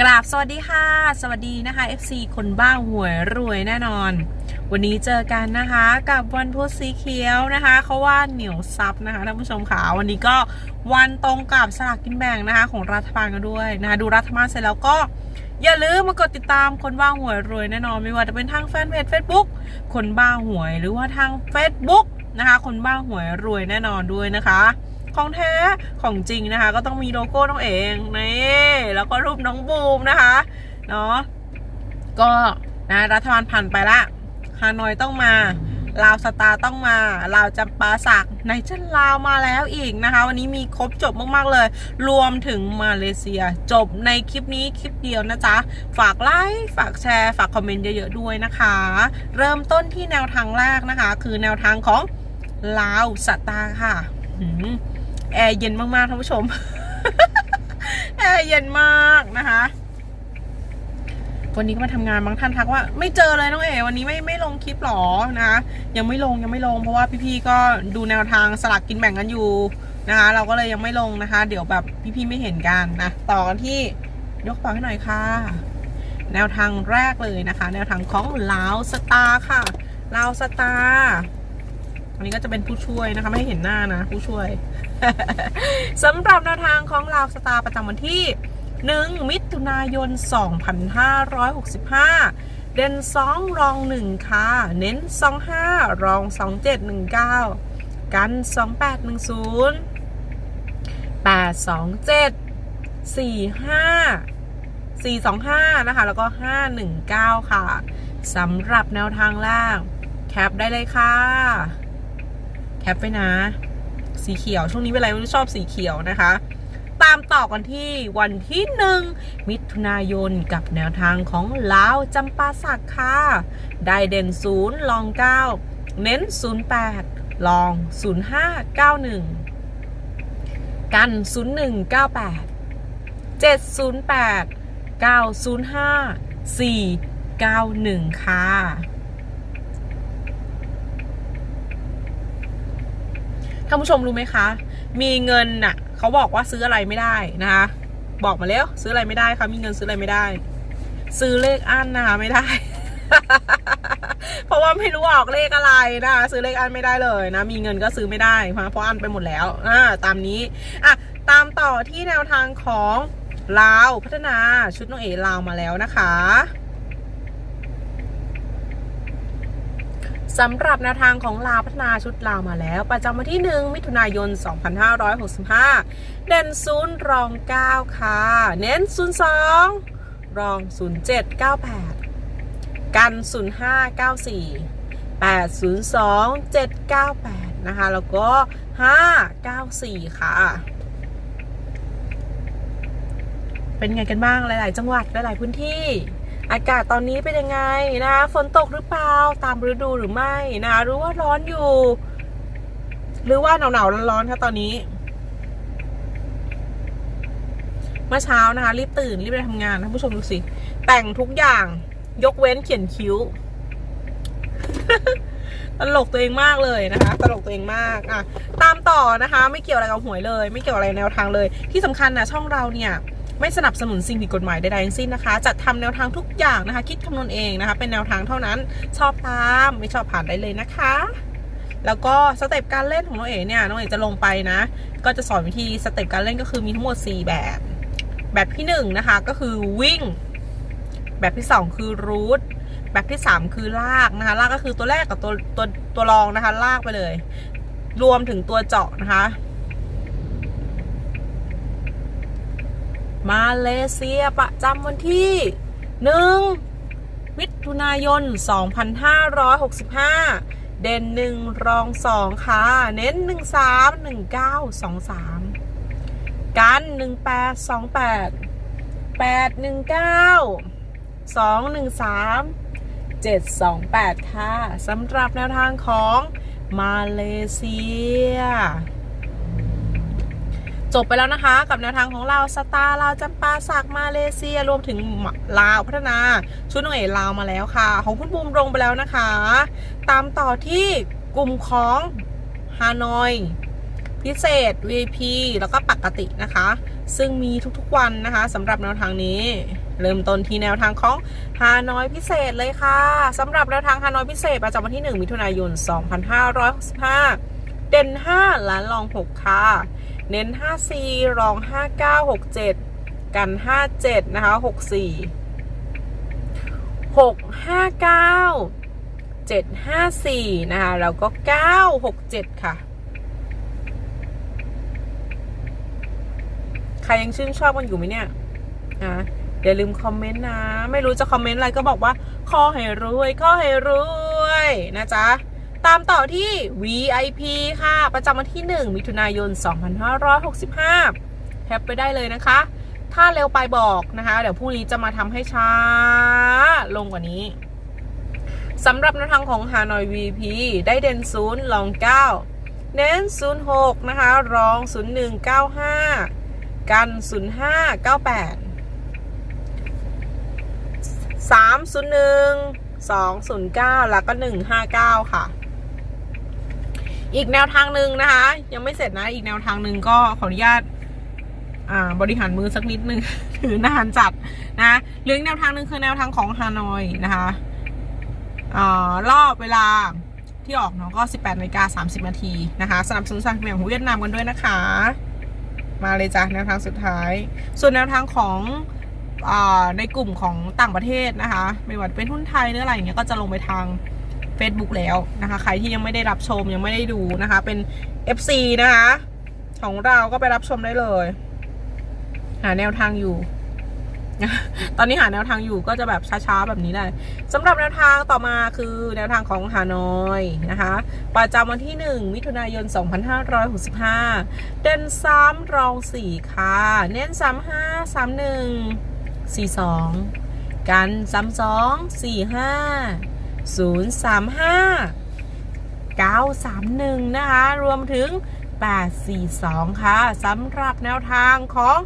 กราบสวัสดีค่ะ สวัสดีนะคะ FC คนบ้าหวยรวยแน่นอน วันนี้เจอกันนะคะกับวันพุธสีเขียวนะคะเขาว่าเหนียวซับนะคะท่านผู้ชมค่ะวันนี้ก็วันตรงกับสลากกินแบ่งนะคะ ของรัฐบาลกันด้วยนะคะ ดูรัฐบาลเสร็จแล้วก็อย่าลืมมากดติดตามคนบ้าหวยรวยแน่นอน ไม่ว่าจะเป็นทางแฟนเพจ Facebook คนบ้าหวยหรือว่าทาง Facebook นะคะ คนบ้าหวยรวยแน่นอนด้วยนะคะ ของแท้ของจริงนะคะ ก็ต้องมีโลโก้น้องเองนี่แล้วก็รูปน้องบูมนะคะเนาะก็นะรัฐบาลผ่านไปละฮานอยต้องมาลาวสตาร์ต้องมาลาวจำปาสักในจะลาวมาแล้วอีกนะคะ วันนี้มีครบจบมากๆเลย รวมถึงมาเลเซีย จบในคลิปนี้คลิปเดียวนะจ๊ะ ฝากไลค์ฝากแชร์ฝากคอมเมนต์เยอะๆด้วยนะคะ เริ่มต้นที่แนวทางแรกนะคะ คือแนวทางของลาวสตาร์ค่ะ แอร์เย็นมากๆท่านผู้ชม แอร์เย็นมากนะคะ วันนี้ก็มาทำงานบางท่านทักว่า ไม่เจอเลยน้องเอ๋วันนี้ไม่ไม่ลงคลิปหรอนะคะยังไม่ลงยังไม่ลงเพราะว่าพี่ๆก็ดูแนวทางสลักกินแบ่งกันอยู่นะคะ เราก็เลยยังไม่ลงนะคะ เดี๋ยวแบบพี่ๆไม่เห็นกันนะต่อกันที่ยกปากให้หน่อยค่ะ แนวทางแรกเลยนะคะ แนวทางของลาวสตาร์ค่ะลาวสตาร์ อันนี้ก็จะเป็นผู้ช่วยนะคะไม่ให้เห็นหน้านะผู้ช่วยสำหรับแนวทางของลาวสตาร์ประจำวันที่ 1 มิถุนายน 2565 เด่น2 รอง 1 ค่ะ เน้น 25 รอง 2719 กัน 2810 827 45 425 นะคะ แล้วก็ 519 ค่ะสำหรับแนวทางล่าง แคปได้เลยค่ะ แคปไปนะ สีเขียวช่วงนี้เป็นอะไรไม่ชอบสีเขียวนะคะ ตามต่อกันที่วันที่หนึ่งมิถุนายนกับแนวทางของลาวจำปาสักค่ะ ได้เด่นศูนย์ลองเก้าเน้นศูนย์แปดลองศูนย์ห้าเก้าหนึ่งกันศูนย์หนึ่งเก้าแปดเจ็ดศูนย์แปดเก้าศูนย์ห้าสี่เก้าหนึ่งค่ะ ท่านผู้ชมรู้ไหมคะ มีเงินน่ะเขาบอกว่าซื้ออะไรไม่ได้นะคะ บอกมาแล้วซื้ออะไรไม่ได้คะมีเงินซื้ออะไรไม่ได้ ซื้อเลขอันนะคะไม่ได้ เพราะว่าไม่รู้ออกเลขอะไรนะคะซื้อเลขอันไม่ได้เลยนะ มีเงินก็ซื้อไม่ได้เพราะอันไปหมดแล้วอ่าตามนี้อะตามต่อที่แนวทางของลาวพัฒนาชุดน้องเอ๋ลาวมาแล้วนะคะ สำหรับแนวทางของลาวพัฒนาชุดลาวมาแล้ว ประจำวันที่ 1 มิถุนายน 2565 เด่นศูนย์รอง 9 ค่ะ เน้น 02 รอง 0798 กัน 0594 802 798 นะคะ แล้วก็ 594 ค่ะ เป็นไงกันบ้างหลาย ๆ จังหวัดหลาย ๆ พื้นที่ อากาศตอนนี้เป็นยังไงนะคะฝนตกหรือเปล่าตามฤดูหรือไม่นะคะหรือว่าร้อนอยู่ หรือว่าหนาวหนาวร้อนๆคะตอนนี้เมื่อเช้านะคะ รีบตื่น รีบไปทำงานท่านผู้ชมดูสิ แต่งทุกอย่างยกเว้นเขียนคิ้ว ตลกตัวเองมากเลยนะคะ ตลกตัวเองมากอะตามต่อนะคะ ไม่เกี่ยวอะไรกับหวยเลย ไม่เกี่ยวอะไรแนวทางเลย ที่สำคัญนะช่องเราเนี่ย ไม่สนับสนุนสิ่งผิดกฎหมายใดๆทั้งสิ้นนะคะจัดทำแนวทางทุกอย่างนะคะ คิดคำนวณเองนะคะ เป็นแนวทางเท่านั้นชอบตามไม่ชอบผ่านได้เลยนะคะ แล้วก็สเต็ปการเล่นของน้องเอ๋เนี่ยน้องเอ๋จะลงไปนะ ก็จะสอนวิธีสเต็ปการเล่นก็คือมีทั้งหมด 4 แบบ แบบที่1นงนะคะก็คือวิ่ง แบบที่ 2 คือรูทแบบที่ 3 คือลากนะคะ ลากก็คือตัวแรกกับตัวตัวตัวรองนะคะ ลากไปเลย รวมถึงตัวเจาะนะคะ มาเลเซียประจำวันที่1มิถุนายน 2565 เด่น1รอง2ค่ะ เน้น 13 19 23 กัน 18 28 8 19 2 13 7 2 8 ค่ะสำหรับแนวทางของมาเลเซีย จบไปแล้วนะคะ กับแนวทางของเราสตาร์ลาวจำปาสักมาเลเซีย รวมถึงลาวพัฒนา ชุดน้องเอ๋ลาวมาแล้วค่ะ ของคุณบูมลงไปแล้วนะคะ ตามต่อที่กลุ่มของฮานอย พิเศษ VIP แล้วก็ปกตินะคะ ซึ่งมีทุกๆวันนะคะสำหรับแนวทางนี้ เริ่มต้นที่แนวทางของฮานอยพิเศษเลยค่ะสำหรับแนวทางฮานอยพิเศษประจำวันที่ 1 มิถุนายน 2565 เด่น 5 ล้านรอง 6 ค่ะ เน้น54รอง 59 67 กัน 57 นะคะ 64 659 754 นะคะ แล้วก็ 967 ค่ะ ใครยังชื่นชอบกันอยู่ไหมเนี่ยอะอย่าลืมคอมเมนต์นะ ไม่รู้จะคอมเมนต์อะไรก็บอกว่า ขอให้รวย ขอให้รวย นะจ๊ะ ตามต่อที่ VIP ค่ะ ประจำวันที่ 1 มิถุนายน 2565แคปไปได้เลยนะคะ ถ้าเร็วไปบอกนะคะ เดี๋ยวพรุ่งนี้จะมาทำให้ช้าลงกว่านี้สำหรับแนวทางของฮานอย VP ได้เด่น0ลอง 9 เน้น 06 นะคะ รอง 0195 กัน 0598 301 209 แล้วก็ 159 ค่ะ อีกแนวทางหนึ่งนะคะ ยังไม่เสร็จนะ อีกแนวทางหนึ่งก็ขออนุญาตบริหารมือสักนิดนึงถือนานจัดนะหรืออีกแนวทางหนึ่งคือแนวทางของฮานอยนะคะรอบเวลาที่ออกเนาะก็ 18นาฬิกา30 นาทีนะคะสนับสนุนสังเวียนของเวียดนามกันด้วยนะคะ มาเลยจ้ะแนวทางสุดท้าย ส่วนแนวทางของอในกลุ่มของต่างประเทศนะคะ ไม่ว่าเป็นหุ้นไทยหรืออะไรอย่างเงี้ยก็จะลงไปทาง Facebook แล้วนะคะ ใครที่ยังไม่ได้รับชมยังไม่ได้ดูนะคะ เป็น FC นะคะ ของเราก็ไปรับชมได้เลย หาแนวทางอยู่ ตอนนี้หาแนวทางอยู่ก็จะแบบช้าๆแบบนี้ได้สำหรับแนวทางต่อมาคือแนวทางของฮานอยนะคะ ประจำวันที่ 1 มิถุนายน 2565 เด่น3รอง 4 ค่ะ เน้น 35 31 42 กัน 32 45 035 931 นะคะ รวมถึง 842 ค่ะสำหรับแนวทางของ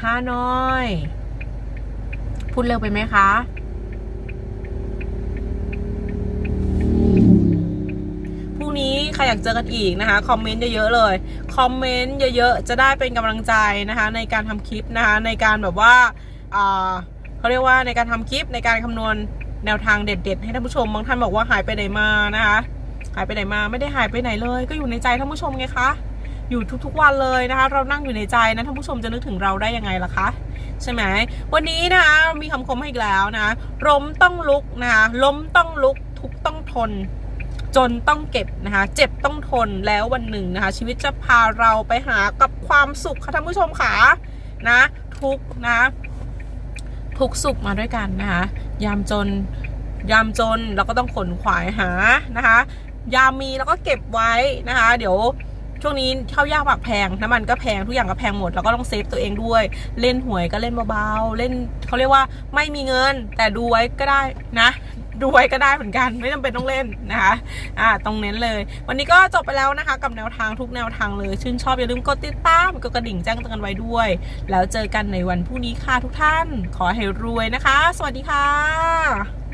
ฮานอย พูดเร็วไปไหมคะพรุ่งนี้ใครอยากเจอกันอีกนะคะ คอมเมนต์เยอะๆเลย คอมเมนต์เยอะๆ จะได้เป็นกำลังใจนะคะ ในการทำคลิปนะคะ ในการแบบว่าอ่าเขาเรียกว่าในการทำคลิปในการคำนวณ แนวทางเด็ด ๆ ให้ท่านผู้ชมบางท่านบอกว่าหายไปไหนมานะคะ หายไปไหนมาไม่ได้หายไปไหนเลย ก็อยู่ในใจท่านผู้ชมไงคะอยู่ทุกๆวันเลยนะคะ เรานั่งอยู่ในใจนะท่านผู้ชมจะนึกถึงเราได้ยังไงล่ะคะใช่ไหมวันนี้นะคะมีคำคมให้อีกแล้วนะล้มต้องลุกนะคะล้มต้องลุกทุกต้องทน จนต้องเก็บนะคะเจ็บต้องทนแล้ววันหนึ่งนะคะ ชีวิตจะพาเราไปหากับความสุขค่ะท่านผู้ชมค่ะนะทุกนะทุกสุขมาด้วยกันนะคะ ยามจน ยามจนเราก็ต้องขนขวายหานะคะ ยามมีเราก็เก็บไว้นะคะ เดี๋ยวช่วงนี้ข้าวยากหมากแพงน้ำมันก็แพงทุกอย่างก็แพงหมดเราก็ต้องเซฟตัวเองด้วย เล่นหวยก็เล่นเบาๆเล่นเขาเรียกว่าไม่มีเงินแต่ดูไว้ก็ได้นะ ดูไว้ก็ได้เหมือนกัน ไม่จำเป็นต้องเล่นนะคะอ่าตรงเน้นเลย วันนี้ก็จบไปแล้วนะคะ กับแนวทางทุกแนวทางเลย ชื่นชอบอย่าลืมกดติดตามกดกระดิ่งแจ้งเตือนไว้ด้วย แล้วเจอกันในวันพรุ่งนี้ค่ะทุกท่าน ขอให้รวยนะคะ สวัสดีค่ะ